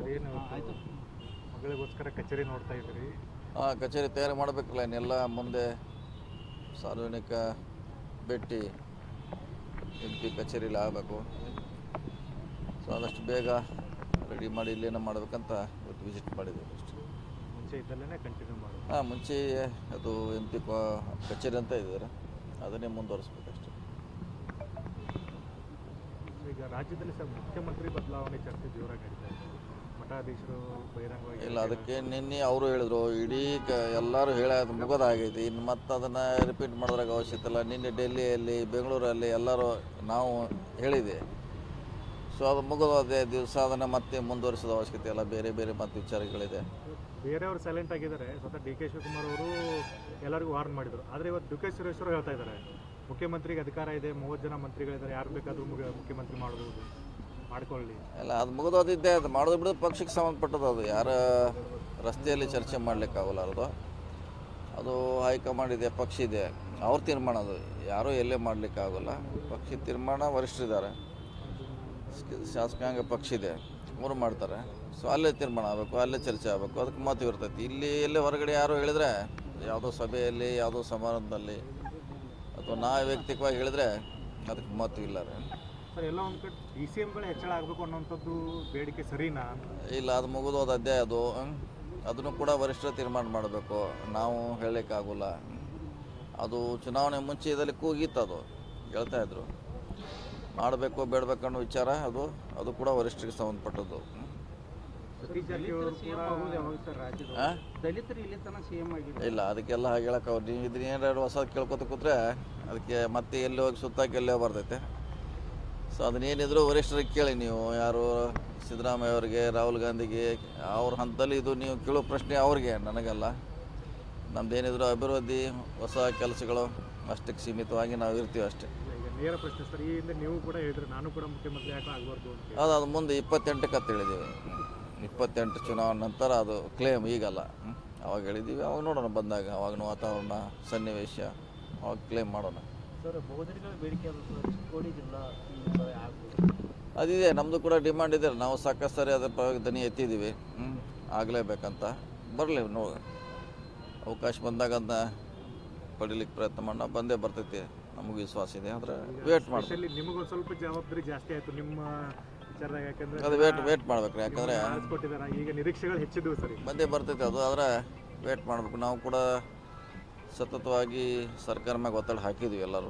Sir ಏನು ಆಯಿತು. ಮಗಳಿಗೋಸ್ಕರ ಕಚೇರಿ ನೋಡ್ತಾ ಇದ್ದೀರಿ? ಹಾಂ ಕಚೇರಿ ತಯಾರು ಮಾಡಬೇಕಲ್ಲ ಇನ್ನೆಲ್ಲ ಮುಂದೆ. ಸಾರ್ವಜನಿಕ ಭೇಟಿ ಎಂ ಪಿ ಕಚೇರಿಲಿ ಆಗಬೇಕು. ಸೊ ಆದಷ್ಟು ಬೇಗ ರೆಡಿ ಮಾಡಿ ಇಲ್ಲೇನೋ ಮಾಡ್ಬೇಕಂತ ಇವತ್ತು ವಿಸಿಟ್ ಮಾಡಿದ್ದೀವಿ ಅಷ್ಟೇ. ಮುಂಚೆ ಇದ್ದಲ್ಲೇ ಕಂಟಿನ್ಯೂ ಮಾಡೋದು. ಹಾಂ ಮುಂಚೆ ಅದು ಎಂ ಪಿ ಕಚೇರಿ ಅಂತ ಇದ್ದಾರೆ. ಅದನ್ನೇ ಮುಂದುವರಿಸ್ಬೇಕಷ್ಟೆ. ಈಗ ರಾಜ್ಯದಲ್ಲಿ ಸರ್ ಮುಖ್ಯಮಂತ್ರಿ ಬದಲಾವಣೆ ಚರ್ಚೆ ಜೋರಾಗಿ ನಡೀತಾ ಇದೆ. ಮಠಾಧೀಶರು ಬಹಿರಂಗವಾಗಿ ಇಲ್ಲ ಅದಕ್ಕೆ ನಿನ್ನೆ ಅವರು ಹೇಳಿದ್ರು ಇಡೀ ಕ ಎಲ್ಲರೂ ಹೇಳ ಮುಗೋದಾಗೈತಿ ಇನ್ನು ಮತ್ತೆ ಅದನ್ನ ರಿಪೀಟ್ ಮಾಡೋದ್ರಾಗ ಅವಶ್ಯಕತೆ ಇಲ್ಲ. ನಿನ್ನೆ ಡೆಲ್ಲಿಯಲ್ಲಿ ಬೆಂಗಳೂರಲ್ಲಿ ಎಲ್ಲರೂ ನಾವು ಹೇಳಿದೆ ಸೊ ಅದು ಮುಗಿದೋದೆ ದಿವಸ ಅದನ್ನು ಮತ್ತೆ ಮುಂದುವರಿಸೋದು ಅವಶ್ಯಕತೆ ಇಲ್ಲ. ಬೇರೆ ಬೇರೆ ಮತ್ತೆ ವಿಚಾರಗಳಿದೆ. ಬೇರೆಯವರು ಸೈಲೆಂಟ್ ಆಗಿದ್ದಾರೆ. ಸ್ವತಃ ಡಿ ಕೆ ಶಿವಕುಮಾರ್ ಅವರು ಎಲ್ಲರಿಗೂ ವಾರ್ನ್ ಮಾಡಿದರು. ಆದರೆ ಇವತ್ತು ಡಿ ಕೆ ಸುರೇಶ್ವರು ಹೇಳ್ತಾ ಇದ್ದಾರೆ. ಮುಖ್ಯಮಂತ್ರಿಗೆ ಅಧಿಕಾರ ಇದೆ ಮೂವತ್ತು ಜನ ಮಂತ್ರಿಗಳಿದ್ದಾರೆ. ಯಾರು ಬೇಕಾದರೂ ಮುಖ್ಯ ಮುಖ್ಯಮಂತ್ರಿ ಮಾಡ್ಬೋದು ಮಾಡ್ಕೊಳ್ಳಿ. ಅಲ್ಲ, ಅದು ಮುಗಿದೋದಿದ್ದೆ ಅದು. ಮಾಡೋದು ಬಿಡೋದು ಪಕ್ಷಕ್ಕೆ ಸಂಬಂಧಪಟ್ಟದ್ದು ಅದು. ಯಾರ ರಸ್ತೆಯಲ್ಲಿ ಚರ್ಚೆ ಮಾಡಲಿಕ್ಕಾಗಲ್ಲ ಅದು ಅದು ಹೈಕಮಾಂಡ್ ಇದೆ, ಪಕ್ಷ ಇದೆ. ಅವ್ರ ತೀರ್ಮಾನ ಅದು. ಯಾರೂ ಎಲ್ಲೇ ಮಾಡಲಿಕ್ಕಾಗಲ್ಲ ಪಕ್ಷ ತೀರ್ಮಾನ ವರಿಷ್ಠರಿದ್ದಾರೆ. ಶಾಸಕಾಂಗ ಪಕ್ಷ ಇದೆ. ಅವರು ಮಾಡ್ತಾರೆ. ಸೊ ಅಲ್ಲೇ ತೀರ್ಮಾನ ಆಗಬೇಕು, ಅಲ್ಲೇ ಚರ್ಚೆ ಆಗಬೇಕು. ಅದಕ್ಕೆ ಮಹತ್ವ ಇರ್ತೈತಿ. ಇಲ್ಲಿ ಎಲ್ಲೇ ಹೊರಗಡೆ ಯಾರು ಹೇಳಿದ್ರೆ, ಯಾವುದೋ ಸಭೆಯಲ್ಲಿ, ಯಾವುದೋ ಸಮಾರಂಭದಲ್ಲಿ ಅಥವಾ ನಾ ವೈಯಕ್ತಿಕವಾಗಿ ಹೇಳಿದ್ರೆ, ಅದಕ್ಕೆ ಮಹತ್ವ ಇಲ್ಲ ರೀ ಸರ್ ಎಲ್ಲ ಒಂದು ಕಡೆ ಡಿ ಸಿ ಎಮ್ಗಳು ಹೆಚ್ಚಳ ಆಗಬೇಕು ಅನ್ನೋಂಥದ್ದು ಬೇಡಿಕೆ ಸರಿನಾ? ಇಲ್ಲ ಅದು ಮುಗಿದೋದ ಅಧ್ಯಾಯ ಅದು. ಹ್ಮ್. ಅದನ್ನು ಕೂಡ ವರಿಷ್ಠ ತೀರ್ಮಾನ ಮಾಡಬೇಕು. ನಾವು ಹೇಳಲಿಕ್ಕಾಗಲ್ಲ. ಅದು ಚುನಾವಣೆ ಮುಂಚೆ ಇದರಲ್ಲಿ ಕೂಗಿತ್ತು ಅದು. ಹೇಳ್ತಾ ಇದ್ರು. ಮಾಡಬೇಕು ಬೇಡಬೇಕು ಅನ್ನೋ ವಿಚಾರ ಅದು. ಅದು ಕೂಡ ವರಿಷ್ಠರಿಗೆ ಸಂಬಂಧಪಟ್ಟದ್ದು. ಇಲ್ಲಿ ಅದಕ್ಕೆಲ್ಲ ಹಾಗೆ ಹೇಳಕ್ಕೆ ಅವ್ರು ನೀವು ಇದನ್ನ ಏನಾರು ಹೊಸ ಕೇಳ್ಕೊತ ಕೂತ್ರೆ ಅದಕ್ಕೆ ಮತ್ತೆ ಎಲ್ಲಿ ಹೋಗಿ ಸುತ್ತಾಕಿ ಎಲ್ಲೇ ಬರ್ತೈತೆ ಸೊ ಅದನ್ನೇನಿದ್ರು ವರಿಷ್ಠರಿಗೆ ಕೇಳಿ ನೀವು. ಯಾರು? ಸಿದ್ದರಾಮಯ್ಯ ಅವರಿಗೆ ರಾಹುಲ್ ಗಾಂಧಿಗೆ ಅವ್ರ ಹಂತದಲ್ಲಿ ಇದು ನೀವು ಕೇಳೋ ಪ್ರಶ್ನೆ ಅವ್ರಿಗೆ ನನಗಲ್ಲ. ನಮ್ದೇನಿದ್ರು ಅಭಿವೃದ್ಧಿ ಹೊಸ ಕೆಲಸಗಳು ಅಷ್ಟಕ್ಕೆ ಸೀಮಿತವಾಗಿ ನಾವು ಇರ್ತೀವಿ ಅಷ್ಟೇ. ನೇರ ಪ್ರಶ್ನೆ ಸರ್ ಈ ಹಿಂದೆ ನೀವು ಕೂಡ ಹೇಳಿದ್ರೆ ನಾನು ಕೂಡ ಮುಖ್ಯಮಂತ್ರಿ ಯಾಕೆ ಆಗಬಾರ್ದು ಅಂತ ಅದು ಅದು ಮುಂದೆ ಇಪ್ಪತ್ತೆಂಟಕ್ಕೆ ಅಂತ ಹೇಳಿದ್ದೀವಿ. ಇಪ್ಪತ್ತೆಂಟು ಚುನಾವಣೆ ನಂತರ ಅದು ಕ್ಲೇಮ್ ಈಗಲ್ಲ. ಅವಾಗ ಹೇಳಿದ್ದೀವಿ. ಅವಾಗ ನೋಡೋಣ ಬಂದಾಗ ಅವಾಗ ವಾತಾವರಣ ಸನ್ನಿವೇಶ ಅವಾಗ ಕ್ಲೇಮ್ ಮಾಡೋಣ. ಅದಿದೆ ನಮ್ಮದು ಕೂಡ ಡಿಮಾಂಡ್ ಇದೆ. ನಾವು ಸಾಕಷ್ಟು ಸರಿ ಅದರ ಪರವಾಗಿ ದನಿ ಎತ್ತಿದ್ದೀವಿ. ಹ್ಞೂ ಆಗಲೇಬೇಕಂತ. ಬರಲಿ ನೋ ಅವಕಾಶ ಬಂದಾಗ ಅದನ್ನ ಪಡಿಲಿಕ್ಕೆ ಪ್ರಯತ್ನ ಮಾಡೋಣ. ಬಂದೇ ಬರ್ತೈತಿ. ನಮಗೆ ವಿಶ್ವಾಸ ಇದೆ ಆದರೆ ವೇಟ್ ಮಾಡಿ ನಿಮಗೂ ನಿಮಗೊಂದು ಸ್ವಲ್ಪ ಜವಾಬ್ದಾರಿ ಜಾಸ್ತಿ ಆಯಿತು ನಿಮ್ಮ ವಿಚಾರದಾಗ ಯಾಕಂದ್ರೆ ಅದು ವೇಟ್ ವೇಟ್ ಮಾಡ್ಬೇಕು ರೀ ಯಾಕಂದರೆ ಈಗ ನಿರೀಕ್ಷೆಗಳು ಹೆಚ್ಚಿದ್ವು ಸರಿ ಬಂದೇ ಬರ್ತೈತಿ ಅದು ಆದರೆ ವೇಟ್ ಮಾಡಬೇಕು. ನಾವು ಕೂಡ ಸತತವಾಗಿ ಸರ್ಕಾರ ಮ್ಯಾಗ ಒತ್ತಡ ಹಾಕಿದ್ವಿ ಎಲ್ಲರೂ.